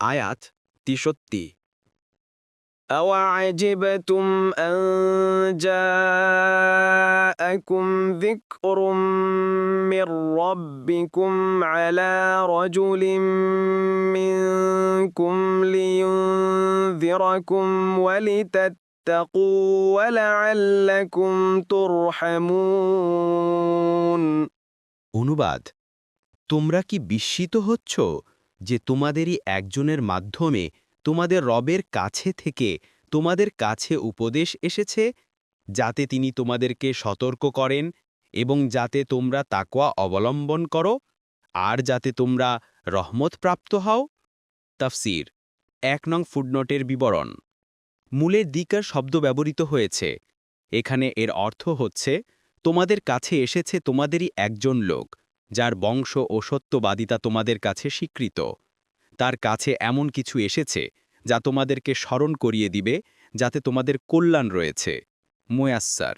আয়াত তিষট্টি أوعجبتم أن جاءكم ذكر من ربكم على رجل منكم لينذركم ولتتقوا ولعلكم ترحمون অনুবাদ তোমরা কি বিস্মিত হচ্ছ যে তোমাদেরই একজনের মাধ্যমে তোমাদের রবের কাছে থেকে তোমাদের কাছে উপদেশ এসেছে, যাতে তিনি তোমাদেরকে সতর্ক করেন এবং যাতে তোমরা তাকওয়া অবলম্বন করো আর যাতে তোমরা রহমত প্রাপ্ত হও। তাফসির, এক নং ফুটনোটের বিবরণ। মূলের দিকার শব্দ ব্যবহৃত হয়েছে। এখানে এর অর্থ হচ্ছে, তোমাদের কাছে এসেছে তোমাদেরই একজন লোক। যার বংশ ও সত্যবাদিতা তোমাদের কাছে স্বীকৃত। তার কাছে এমন কিছু এসেছে, যা তোমাদেরকে স্মরণ করিয়ে দিবে, যাতে তোমাদের কল্যাণ রয়েছে। মুয়াস্সার